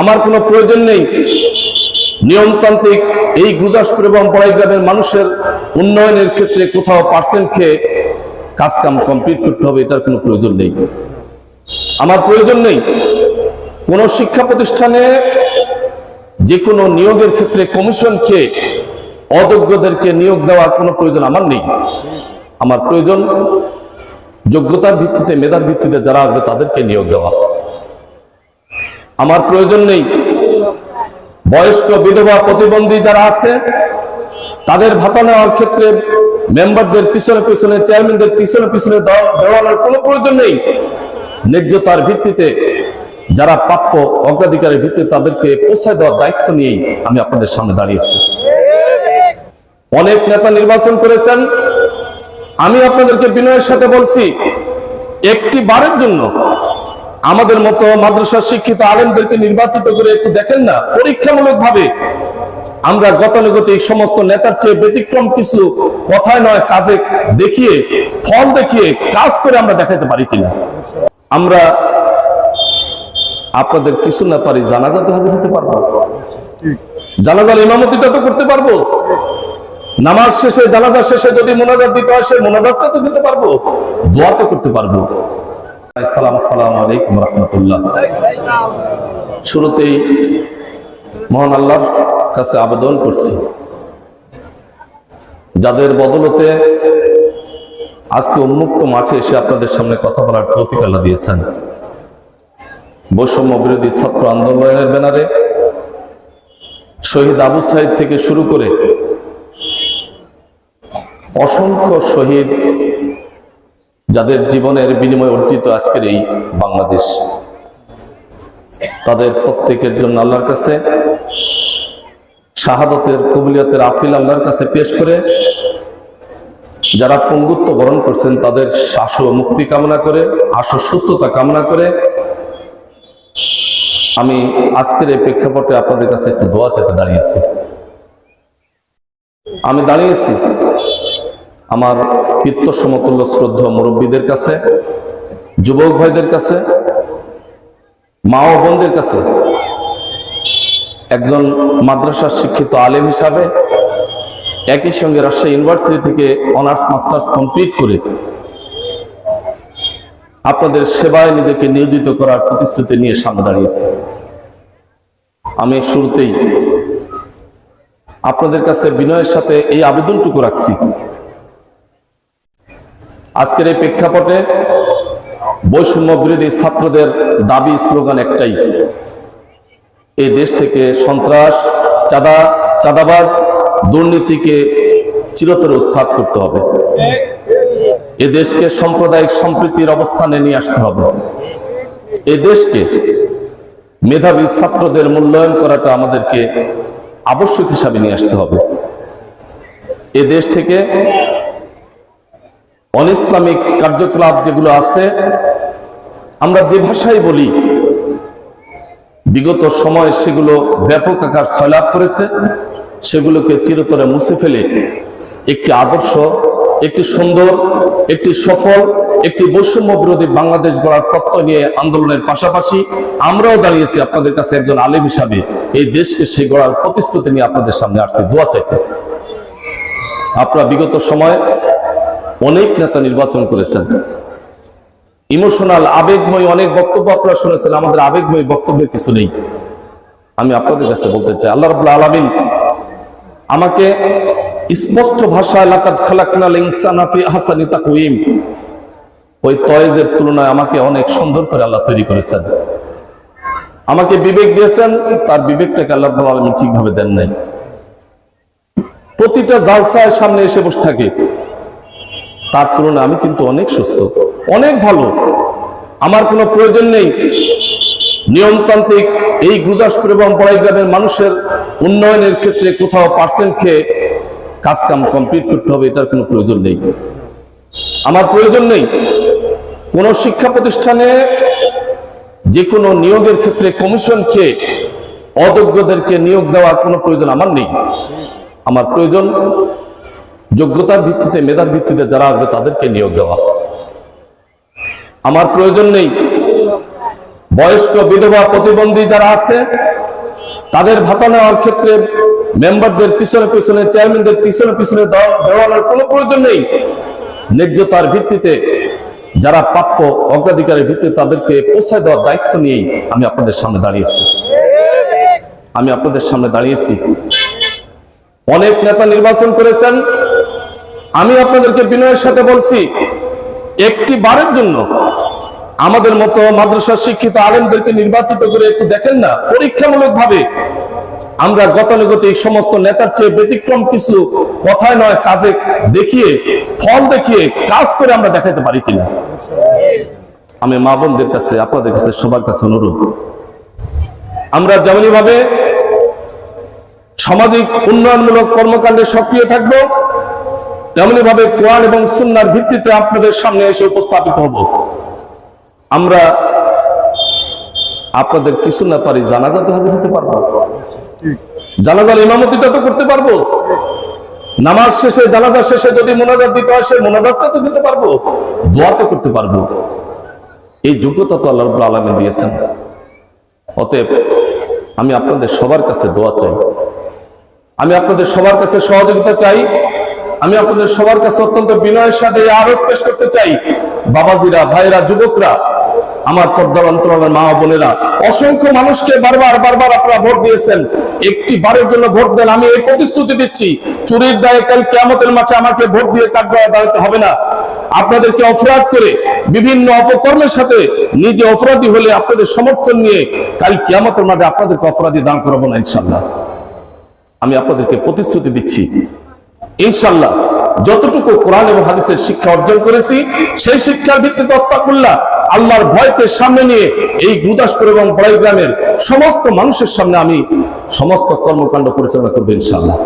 আমার কোনো প্রয়োজন নেই। নিয়মতান্ত্রিক এই গুরুদাসপুর এবং বড়াই গ্রামের মানুষের উন্নয়নের ক্ষেত্রে কোথাও পার্সেন্ট খেয়ে কাজ কাম কমপ্লিট করতে হবে, এটার কোনো প্রয়োজন নেই। আমার প্রয়োজন নেই, কোন শিক্ষা প্রতিষ্ঠানে যে কোনো নিয়োগের ক্ষেত্রে কমিশন খেয়ে অযোগ্যদেরকে নিয়োগ দেওয়ার কোনো প্রয়োজন আমার নেই। আমার প্রয়োজন যোগ্যতার ভিত্তিতে, মেধার ভিত্তিতে যারা আসবে তাদেরকে নিয়োগ দেওয়া। আমার প্রয়োজন নেই। বয়স্ক বিধবা প্রতিবন্ধী যারা আছে, তাদের ভাতা নেওয়ার ক্ষেত্রে মেম্বারদের পিছনে পিছনে, চেয়ারম্যানদের পিছনে পিছনে দেওয়া- দেওয়ানোর কোনো প্রয়োজন নেই। ন্যায্যতার ভিত্তিতে যারা প্রাপ্য অগ্রাধিকারের ভিত্তিতে তাদেরকে পৌঁছায় দেওয়ার দায়িত্ব নিয়েই আমি আপনাদের সামনে দাঁড়িয়েছি অনেক নেতা নির্বাচন করেছেন। আমি আপনাদেরকে বিনয়ের সাথে বলছি, একটি বারের জন্য আমাদের মতো মাদ্রাসা শিক্ষিত আলেমদেরকে নির্বাচিত করে একটু দেখেন না পরীক্ষামূলক ভাবে আমরা গতানুগতিক সমস্ত নেতার চেয়ে ব্যতিক্রম কিছু কথায় নয়, কাজে দেখিয়ে, ফল দেখিয়ে কাজ করে আমরা দেখাতে পারি কিনা। আমরা আপনাদের কিছু না পারি জানাজাতে হাজির হতে পারব। জানাজার ইমামতিটা তো করতে পারব। নামাজ শেষে, জানাজা শেষে যদি মোনাজাত দিতে হয়, সে মোনাজাতটা তো দিতে পারব। দোয়া তো করতে পারব। শুরুতেই মহান আল্লাহর কাছে আবেদন করছি। যাদের বদলতে আজকে উন্মুক্ত মাঠে এসে আপনাদের সামনে কথা বলার তৌফিক আল্লাহ দিয়েছেন। বৈষম্য বিরোধী ছাত্র আন্দোলনের ব্যানারে শহীদ আবু সাহেব থেকে শুরু করে অসংখ্য শহীদ যাদের জীবনের বিনিময়ে অর্জিত আজকের এই বাংলাদেশ। তাদের প্রত্যেকের জন্য আল্লাহর কাছে, শাহাদতের কবিলিয়তের আফিল আল্লাহর কাছে পেশ করে, যারা পঙ্গুত্ব বরণ করছেন, তাদের শ্বাস মুক্তি কামনা করে, আশু সুস্থতা কামনা করে, আমি আজকের এই প্রেক্ষাপটে আপনাদের কাছে একটু দোয়া চেতে দাঁড়িয়েছি। আমি দাঁড়িয়েছি আমার পিত্ত সমতুল্য শ্রদ্ধা মুরব্বীদের কাছে, যুবক ভাইদের কাছে, মা ও বোনদের কাছে, একজন মাদ্রাসার শিক্ষিত আলেম হিসাবে একই সঙ্গে রাজশাহী ইউনিভার্সিটি থেকে অনার্স, মাস্টার্স কমপ্লিট করে আপনাদের সেবায় নিজেকে নিয়োজিত করার প্রতিশ্রুতি নিয়ে সামনে দাঁড়িয়েছি। আমি শুরুতেই আপনাদের কাছে বিনয়ের সাথে এই আবেদনটুকু রাখছি। আজকের এই প্রেক্ষাপটে বৈষম্য বিরোধী ছাত্রদের দাবি, স্লোগান একটাই। এই দেশ থেকে সন্ত্রাস, চাঁদা, চাঁদাবাজ দুর্নীতিকে চিরতরে উৎখাত করতে হবে। এ দেশকে সাম্প্রদায়িক সম্প্রীতির অবস্থানে নিয়ে আসতে হবে। এ দেশকে মেধাবী ছাত্রদের মূল্যায়ন করাটা আমাদেরকে আবশ্যক হিসাবে নিয়ে আসতে হবে। এ দেশ থেকে অনিসলামিক কার্যকলাপ যেগুলো আছে, আমরা যে ভাষায় বলি, বিগত সময়ে সেগুলো ব্যাপক আকার ছয়লাভ করেছে। সেগুলোকে চিরতরে মুছে ফেলে একটি আদর্শ, একটি সুন্দর, একটি সফল, একটি বৈষম্য বিরোধী বাংলাদেশ গড়ার প্রত্যয় নিয়ে আন্দোলনের পাশাপাশি আমরাও দাঁড়িয়েছি আপনাদের কাছে একজন আলেম হিসাবে। এই দেশকে সেই গড়ার প্রতিশ্রুতি নিয়ে আপনাদের সামনে আসছে। দোয়া চাইতে। আপনারা বিগত সময় অনেক নেতা নির্বাচন করেছেন। ইমোশনাল, আবেগময় অনেক বক্তব্য আপনারা শুনেছেন, আমাদের আবেগময় বক্তব্যের কিছু নেই। আমি আপনাদের কাছে বলতে চাই, আল্লাহ রাব্বুল আলামিন আমাকে স্পষ্ট ভাষায় লাকাত খালাকনাল ইনসানা ফি আহসানি তাকওয়িম, ওই তয়েজের তুলনায় আমাকে অনেক সুন্দর করে আল্লাহ তৈরি করেছেন। আমাকে বিবেক দিয়েছেন, তার বিবেকটাকে আল্লাহ আলামিন ঠিকভাবে দেন নাই। প্রতিটা জালসায় সামনে এসে বসে থাকে। তার তুলনায় আমি কিন্তু অনেক সুস্থ, অনেক ভালো। আমার কোনো প্রয়োজন নেই। নিয়মতান্ত্রিক এই গুরুদাসপুর এবং বড়াই গ্রামের মানুষের উন্নয়নের ক্ষেত্রে কোথাও পার্সেন্ট খেয়ে কাজ কাম কমপ্লিট করতে হবে, এটার কোনো প্রয়োজন নেই। আমার প্রয়োজন নেই কোন শিক্ষা প্রতিষ্ঠানে যে কোনো নিয়োগের ক্ষেত্রে কমিশন খেয়ে অযোগ্যদেরকে নিয়োগ দেওয়ার কোনো প্রয়োজন আমার নেই। আমার প্রয়োজন যোগ্যতার ভিত্তিতে, মেধার ভিত্তিতে যারা আসবে তাদেরকে নিয়োগ দেওয়া। আমার প্রয়োজন নেই। বয়স্ক বিধবা প্রতিবন্ধী যারা আছে, তাদের ভাতা নেওয়ার ক্ষেত্রে মেম্বারদের পিছনে পিছনে, চেয়ারম্যানদের পিছনে পিছনে দেওয়ানোর কোনো প্রয়োজন নেই। ন্যায্যতার ভিত্তিতে যারা প্রাপ্য অগ্রাধিকারের ভিত্তিতে তাদেরকে পৌঁছায় দেওয়ার দায়িত্ব নিয়েই আমি আপনাদের সামনে দাঁড়িয়েছি। আমি আপনাদের সামনে দাঁড়িয়েছি। অনেক নেতা নির্বাচন করেছেন আমি আপনাদেরকে বিনয়ের সাথে বলছি, একটি বারের জন্য আমাদের মতো মাদ্রাসা শিক্ষিত আলেমদেরকে নির্বাচিত করে একটু দেখেন না পরীক্ষামূলক ভাবে আমরা গতানুগতিক সমস্ত নেতার চেয়ে ব্যতিক্রম কিছু কথায় নয়, কাজে দেখিয়ে, ফল দেখিয়ে কাজ করে আমরা দেখাতে পারি কিনা। আমি মা বোনদের কাছে, আপনাদের কাছে সবার কাছে অনুরোধ। আমরা যেমনি ভাবে সামাজিক উন্নয়নমূলক কর্মকাণ্ডে সক্রিয় থাকব তেমনি ভাবে কোরআন এবং সুন্নার ভিত্তিতে আপনাদের সামনে এসে উপস্থাপিত হব। আমরা আপনাদের কিছু না পারি জানাজাতে হাজির হতে পারব। জানাজার ইমামতিটা তো করতে পারব। নামাজ শেষে জানাজার শেষে যদি মোনাজাত দিতে হয় সে মোনাজাতটা তো দিতে পারব। দোয়া তো করতে পারব। এই যোগ্যতা তো আল্লাহ রাব্বুল আলামিন দিয়েছেন। অতএব আমি আপনাদের সবার কাছে দোয়া চাই। আমি আপনাদের সবার কাছে সহযোগিতা চাই। আমি আপনাদের সবার কাছে অত্যন্ত বিনয়ের সাথে আরও পেশ করতে চাই। বাবাজিরা, ভাইরা, যুবকরা, আমার পর্দার অন্তরালের মা বোনেরা, অসংখ্য মানুষকে বারবার বারবার আপনারা ভোট দিয়েছেন। একটি বারের জন্য ভোট দেন, আমি এই প্রতিশ্রুতি দিচ্ছি। চুরির দায়ে কাল কেয়ামতের মাঠে আমাকে ভোট দিয়ে কাঠগড়ায় দাঁড়াতে হবে না। আপনাদেরকে অপরাধ করে বিভিন্ন অপকর্মের সাথে নিজে অপরাধী হলে আপনাদের সমর্থন নিয়ে কাল কিয়ামতের মাঠে আপনাদেরকে অপরাধী দান করাবো না ইনশাল্লাহ আমি আপনাদেরকে প্রতিশ্রুতি দিচ্ছি ইনশাল্লাহ যতটুকু কোরআন এবং হাদিসের শিক্ষা অর্জন করেছি, সেই শিক্ষার ভিত্তিতে অত্যাকুল্লাহ আল্লাহর ভয়কে সামনে নিয়ে এই গুরুদাসপুর এবং বড়াই গ্রামের সমস্ত মানুষের সামনে আমি সমস্ত কর্মকাণ্ড পরিচালনা করব ইনশাল্লাহ